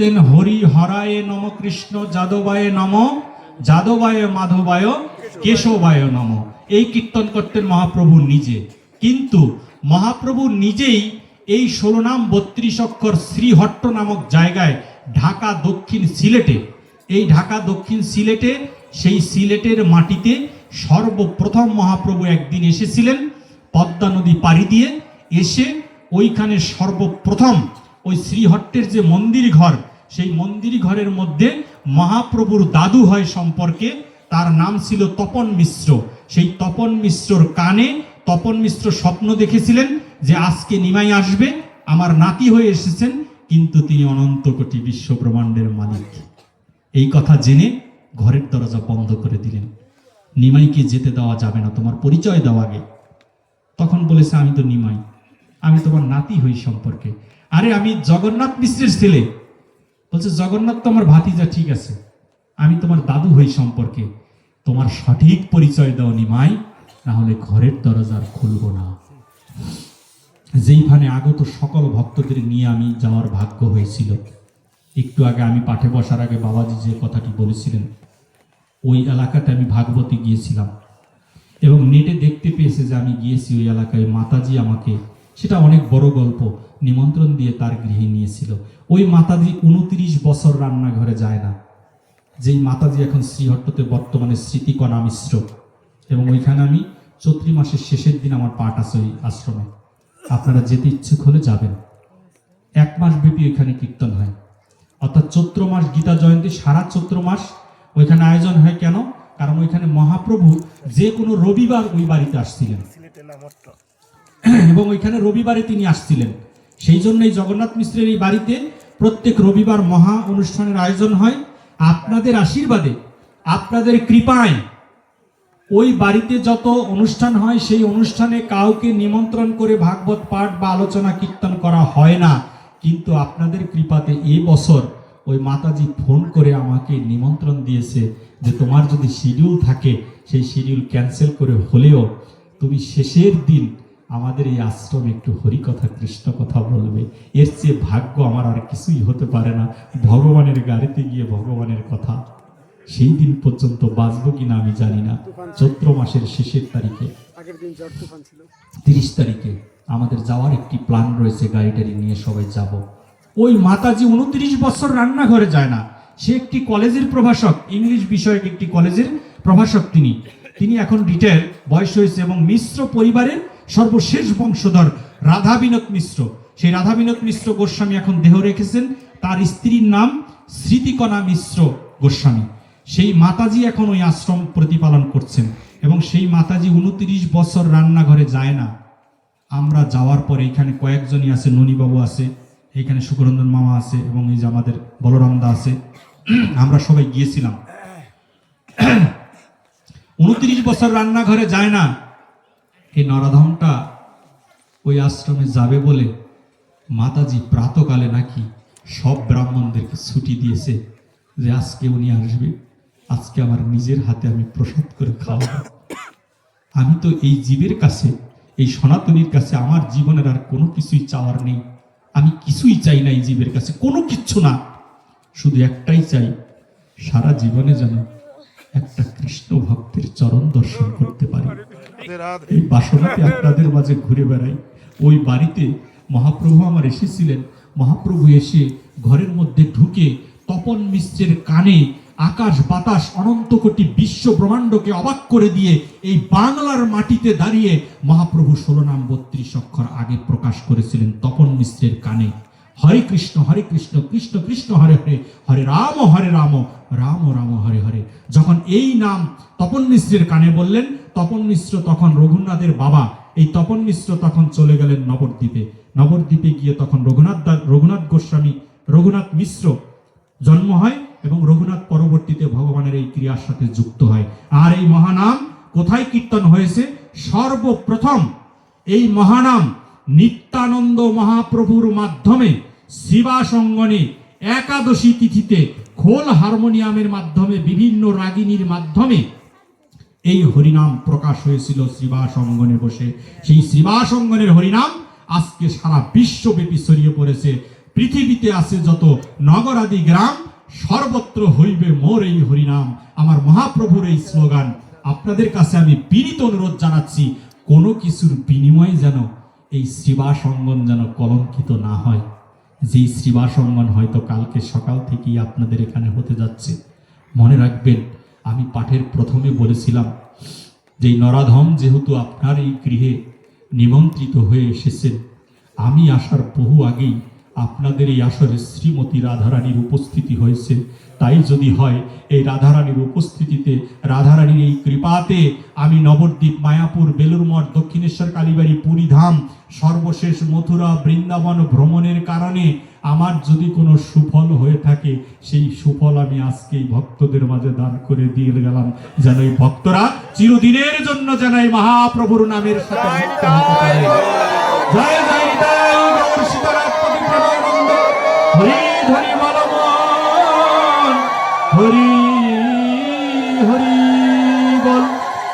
করতেন হরি হরায় নম কৃষ্ণ যাদবায় নম, যাদবায় মাধবায় কেশবায় নম। এই কীর্তন করতেন মহাপ্রভু নিজে। কিন্তু মহাপ্রভু নিজেই এই ষোলো নাম বত্রিশ অক্ষর শ্রীহট্ট নামক জায়গায় ঢাকা দক্ষিণ সিলেটে, এই ঢাকা দক্ষিণ সিলেটে, সেই সিলেটের মাটিতে সর্বপ্রথম মহাপ্রভু একদিন এসেছিলেন পদ্মা নদী পাড়ি দিয়ে, এসে ওইখানে সর্বপ্রথম ওই শ্রীহট্টের যে মন্দির ঘর সেই মন্দির ঘরের মধ্যে মহাপ্রভুর দাদু হয় সম্পর্কে। তার নাম ছিল তপন মিশ্র। সেই তপন মিশ্রর কানে তপন মিশ্র স্বপ্ন দেখেছিলেন যে আজকে নিমাই আসবে, আমার নাতি হয়ে এসেছেন, কিন্তু তিনি অনন্ত কোটি বিশ্ব ব্রহ্মাণ্ডের মালিক। এই কথা জেনে ঘরের দরজা বন্ধ করে দিলেন। নিমাইকে যেতে দেওয়া যাবে না, তোমার পরিচয় দেওয়া আগে। তখন বলেছে, আমি তো নিমাই, আমি তোমার নাতি হই সম্পর্কে। আরে, আমি জগন্নাথ মিশ্রের ছেলে। বলছে, জগন্নাথ, তোমার ভাতিজা ঠিক আছে। আমি তোমার দাদু হই সম্পর্কে। তোমার সঠিক পরিচয় দাও নিমাই না হলে ঘরের দরজা আর খুলবো না। যেইখানে আগত সকল ভক্তদের নিয়ে আমি যাওয়ার ভাগ্য হয়েছিল। একটু আগে আমি পাঠে বসার আগে বাবাজি যে কথাটি বলেছিলেন, ওই এলাকাটা আমি ভাগবতী গিয়েছিলাম। এবং নেটে দেখতে পেয়েছে যে আমি গিয়েছি ওই এলাকায়। মাতাজি আমাকে সেটা অনেক বড় গল্প। নিমন্ত্রণ দিয়ে তার গৃহে নিয়েছিল। ওই মাতাজি উনত্রিশ বছর রান্নাঘরে যায় না। যেই মাতাজি এখন শ্রীহট্টতে বর্তমানে স্মৃতিকণা মিশ্র। এবং ওইখানে আমি চৈত্রী মাসের শেষের দিন আমার পাঠ আছে ওই আশ্রমে। আপনারা যেতে ইচ্ছুক হলে যাবেন। এক মাস ব্যাপী ওইখানে কীর্তন হয়। অর্থাৎ চৈত্র মাস গীতা জয়ন্তী, সারা চৈত্র মাস ওইখানে আয়োজন হয় কেন? কারণ ওইখানে মহাপ্রভু যে কোনো রবিবার ওই বাড়িতে আসছিলেন। এবং ওইখানে রবিবারে তিনি আসছিলেন। সেই জন্যই জগন্নাথ মিশ্রের এই বাড়িতে প্রত্যেক রবিবার মহা অনুষ্ঠানের আয়োজন হয়। আপনাদের আশীর্বাদে, আপনাদের কৃপায় ওই বাড়িতে যত অনুষ্ঠান হয়, সেই অনুষ্ঠানে কাউকে নিমন্ত্রণ করে ভাগবত পাঠ বা আলোচনা কীর্তন করা হয় না। কিন্তু আপনাদের কৃপাতে এ বছর ওই মাতাজি ফোন করে আমাকে নিমন্ত্রণ দিয়েছে যে তোমার যদি শিডিউল থাকে, সেই শিডিউল ক্যান্সেল করে হলেও তুমি শেষের দিন আমাদের এই আশ্রমে একটু হরিকথা কৃষ্ণ কথা বলবে। এর চেয়ে ভাগ্য আমার আর কিছুই হতে পারে না। ভগবানের গাড়িতে গিয়ে ভগবানের কথা। সেই দিন পর্যন্ত বাঁচবো কিনা আমি জানি না। চৈত্র মাসের শেষের তারিখে। তিরিশ তারিখে আমাদের যাওয়ার একটি প্ল্যান রয়েছে গাড়ি টাড়ি নিয়ে সবাই যাব। ওই মাতাজি উনত্রিশ বছর রান্নাঘরে যায় না। সে একটি কলেজের প্রভাষক ইংলিশ বিষয়ক একটি কলেজের প্রভাষক তিনি। তিনি এখন রিটায়ার বয়স হয়েছে এবং মিশ্র পরিবারের সর্বশেষ বংশধর রাধা বিনোদ মিশ্র। সেই রাধা বিনোদ মিশ্র গোস্বামী এখন দেহ রেখেছেন। তার স্ত্রীর নাম স্মৃতিকণা মিশ্র গোস্বামী। সেই মাতাজি এখন ওই আশ্রম প্রতিপালন করছেন এবং সেই মাতাজি উনত্রিশ বছর রান্নাঘরে যায় না। আমরা যাওয়ার পরে এখানে কয়েকজনই আছে, ননীবাবু আছে এখানে সুকরঞ্জন মামা আছে এবং এই যে আমাদের বলরামদা আছে। আমরা সবাই গিয়েছিলাম। উনত্রিশ বছর রান্নাঘরে যায় না। এই নরাধমটা ওই আশ্রমে যাবে বলে মাতাজি প্রাতকালে নাকি সব ব্রাহ্মণদেরকে ছুটি দিয়েছে যে আজকে উনি আসবে, আজকে আমার নিজের হাতে আমি প্রসাদ করে খাওয়াবো। আমি তো এই জীবের কাছে, এই সনাতনীর কাছে আমার জীবনের আর কোনো কিছুই চাওয়ার নেই। আমি কিছুই চাই না এই জীবের কাছে, কোনো কিচ্ছু না। শুধু একটাই চাই, সারা জীবনে যেন একটা কৃষ্ণ ভক্তের চরণ দর্শন এই বাসনাতে আপনাদের মাঝে ঘুরে বেড়াই। ওই বাড়িতে মহাপ্রভু আমার এসেছিলেন। মহাপ্রভু এসে ঘরের মধ্যে ঢুকে তপন মিশ্রের কানে আকাশ বাতাস অনন্ত কোটি বিশ্ব ব্রহ্মাণ্ডকে অবাক করে দিয়ে এই বাংলার মাটিতে দাঁড়িয়ে মহাপ্রভু ষোলো নাম বত্রিশ অক্ষর আগে প্রকাশ করেছিলেন তপন মিশ্রের কানে। হরে কৃষ্ণ হরে কৃষ্ণ কৃষ্ণ কৃষ্ণ, হরে হরে হরে রাম হরে রাম রাম রাম, হরে হরে। যখন এই নাম তপন মিশ্রের কানে বললেন তপন মিশ্র তখন রঘুনাথের বাবা। এই তপন মিশ্র তখন চলে গেলেন নবদ্বীপে। নবদ্বীপে গিয়ে তখন রঘুনাথ রঘুনাথ গোস্বামী, রঘুনাথ মিশ্র জন্ম হয় এবং রঘুনাথ পরবর্তীতে ভগবানের এই ক্রিয়ার সাথে যুক্ত হয়। আর এই মহানাম কোথায় কীর্তন হয়েছে? সর্বপ্রথম এই মহানাম নিত্যানন্দ মহাপ্রভুর মাধ্যমে শিবাসঙ্গনে একাদশী তিথিতে খোল হারমোনিয়ামের মাধ্যমে বিভিন্ন রাগিনীর মাধ্যমে এই হরিনাম প্রকাশ হয়েছিল শ্রীবাস অঙ্গনে বসে। সেই শ্রীবাসঙ্গনের হরিনাম আজকে সারা বিশ্বব্যাপী ছড়িয়ে পড়েছে। পৃথিবীতে আছে যত নগরাদি গ্রাম, সর্বত্র হইবে মোর এই হরিনাম। আমার মহাপ্রভুর এই স্লোগান। আপনাদের কাছে আমি বিনীত অনুরোধ জানাচ্ছি, কোনো কিছুর বিনিময়ে যেন এই শ্রীবাস অঙ্গন যেন কলঙ্কিত না হয়। যেই শ্রীবাস অঙ্গন হয়তো কালকে সকাল থেকেই আপনাদের এখানে হতে যাচ্ছে। মনে রাখবেন আমি পাঠের প্রথমে বলেছিলাম যে নরাধম যেহেতু আপনার এই গৃহে নিমন্ত্রিত হয়ে এসেছেন, আমি আসার বহু আগেই আপনাদের এই আসরে শ্রীমতী রাধারানীর উপস্থিতি হয়েছে। তাই যদি হয়, এই রাধারানীর উপস্থিতিতে, রাধারানীর এই কৃপাতে আমি নবদ্বীপ, মায়াপুর, বেলুরমঠ, দক্ষিণেশ্বর, কালীবাড়ি, পুরীধাম, সর্বশেষ মথুরা, বৃন্দাবন ভ্রমণের কারণে আমার যদি কোনো সুফল হয়ে থাকে, সেই সুফল আমি আজকেই ভক্তদের মাঝে দান করে দিয়ে গেলাম। যেন এই ভক্তরা চিরদিনের জন্য যেন এই মহাপ্রভুর নামের সাথে জয় জয়